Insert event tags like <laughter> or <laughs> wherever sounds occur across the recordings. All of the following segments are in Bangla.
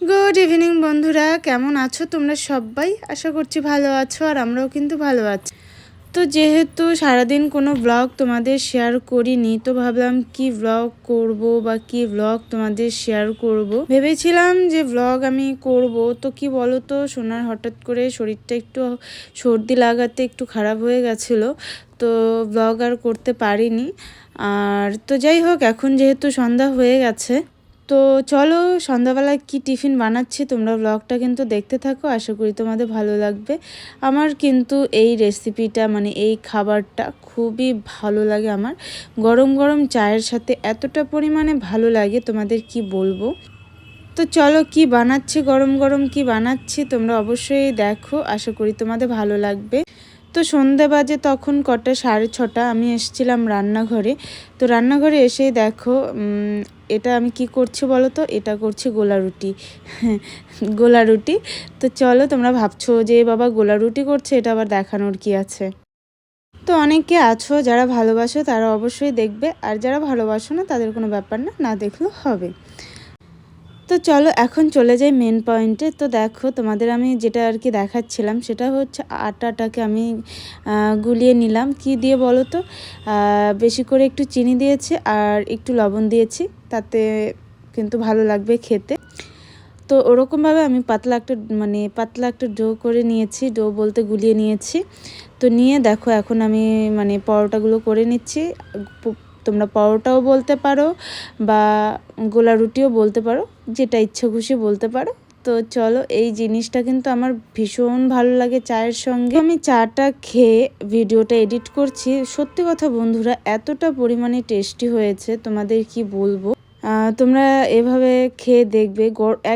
গুড ইভিনিং বন্ধুরা। কেমন আছো তোমরা সবাই? আশা করছি ভালো আছো আর আমরাও কিন্তু ভালো আছি। তো যেহেতু সারাদিন কোনো ব্লগ তোমাদের শেয়ার করিনি, তো ভাবলাম কি ব্লগ করব বা কি ব্লগ তোমাদের শেয়ার করব। ভেবেছিলাম যে ব্লগ আমি করব। তো কি বলো তো সোনার হঠাৎ করে শরীরটা একটু সর্দি লাগাতে একটু খারাপ হয়ে গেছিল, তো ব্লগ আর করতে পারিনি। আর তো যাই হোক, এখন যেহেতু সন্ধ্যা হয়ে গেছে তো চলো, সন্ধ্যাবেলা কি টিফিন বানাচ্ছি তোমরা ব্লগটা কিন্তু দেখতে থাকো, আশা করি তোমাদের ভালো লাগবে। আমার কিন্তু এই রেসিপিটা মানে এই খাবারটা খুবই ভালো লাগে আমার। গরম গরম চায়ের সাথে এতটা পরিমাণে ভালো লাগে, তোমাদের কি বলব? তো চলো কি বানাচ্ছি, গরম গরম কি বানাচ্ছি তোমরা অবশ্যই দেখো, আশা করি তোমাদের ভালো লাগবে। তো সন্ধে বাজে তখন কটা, সাড়ে ছটা, আমি এসেছিলাম রান্নাঘরে। তো রান্নাঘরে এসে দেখো এটা আমি কি করছি বলো তো? এটা করছি গোলা রুটি। <laughs> গোলা রুটি। তো চলো তোমরা ভাবছ যে বাবা গোলা রুটি করছে, এটা আবার দেখানোর কি আছে? তো অনেকে আছো, যারা ভালোবাসো তারা অবশ্যই দেখবে, আর যারা ভালোবাসো না তাদের কোনো ব্যাপার না না দেখলেও হবে। তো চলো এখন চলে যাই মেন পয়েন্টে তো দেখো, তোমাদের আমি যেটা আর কি দেখাচ্ছিলাম, সেটা হচ্ছে আটাটাকে আমি গুলিয়ে নিলাম। কি দিয়ে বলো তো? বেশি করে একটু চিনি দিয়েছি আর একটু লবণ দিয়েছি, তাতে কিন্তু ভালো লাগবে খেতে। তো ওরকমভাবে আমি পাতলা একটা মানে পাতলা একটা ডো করে নিয়েছি, ডো বলতে গুলিয়ে নিয়েছি। তো নিয়ে দেখো, এখন আমি মানে পরোটাগুলো করে নিচ্ছি। তোমরা পরোটাও বলতে পারো বা গোলা রুটিও বলতে পারো, যেটা ইচ্ছে খুশি বলতে পারো। তো চলো, এই জিনিসটা কিন্তু আমার ভীষণ ভালো লাগে চায়ের সঙ্গে। আমি চাটা খেয়ে ভিডিওটা এডিট করছি। সত্যি কথা বন্ধুরা, এতটা পরিমাণে টেস্টি হয়েছে, তোমাদের কি বলব? তোমরা এভাবে খেয়ে দেখবে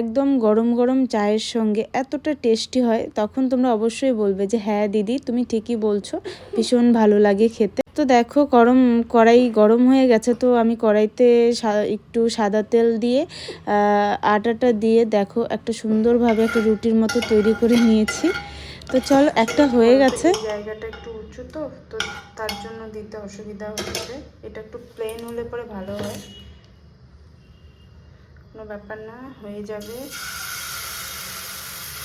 একদম গরম গরম চায়ের সঙ্গে এতটা টেস্টি হয়, তখন তোমরা অবশ্যই বলবে যে হ্যাঁ দিদি, তুমি ঠিকই বলছো, ভীষণ ভালো লাগে খেতে। তো দেখো গরম, কড়াই গরম হয়ে গেছে, তো আমি কড়াইতে একটু সাদা তেল দিয়ে আটাটা দিয়ে দেখো একটা সুন্দরভাবে একটা রুটির মতো তৈরি করে নিয়েছি। তো চলো একটা হয়ে গেছে। জায়গাটা একটু উঁচু তো তো তার জন্য দিতে অসুবিধা হচ্ছে। এটা একটু প্লেন হলে পরে ভালো হয়। কোনো ব্যাপার না, হয়ে যাবে।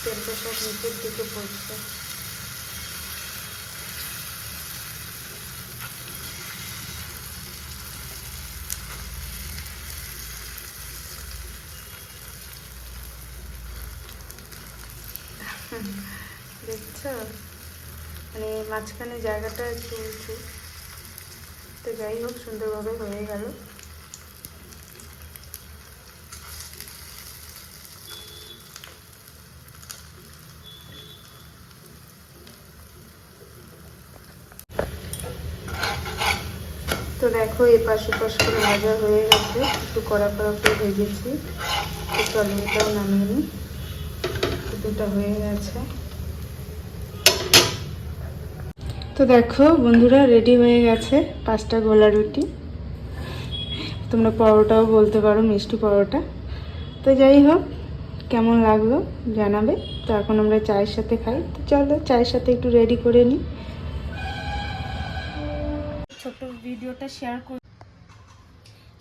তেলটা সব নিচের দিকে পড়ছে। দেখছ? মানে মাঝখানে জায়গাটা একটু উঁচু। তো যাই হোক, সুন্দরভাবে হয়ে গেল। তো দেখো এপাশ ওপাশ করে ভাজা হয়ে গেছে। একটু কড়া কড়া করে ভেজেছি। তো চলো এটাও নামিয়ে নিই। দুটো হয়ে গেছে। তো দেখো, বন্ধুরা রেডি হয়ে গেছে পাঁচটা গোলা রুটি। তোমরা পরোটাও বলতে পারো, মিষ্টি পরোটা। তো যাই হোক, কেমন লাগল জানাবে? তো এখন আমরা চায়ের সাথে খাই। তো চলো, চায়ের সাথে একটু রেডি করে নিই ছোট ভিডিওটা শেয়ার করি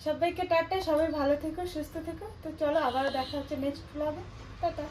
সবাইকে টাটা, সবাই ভালো থেকো, সুস্থ থেকো। তো চলো, আবার দেখা হচ্ছে নেক্সট ব্লগে টাটা।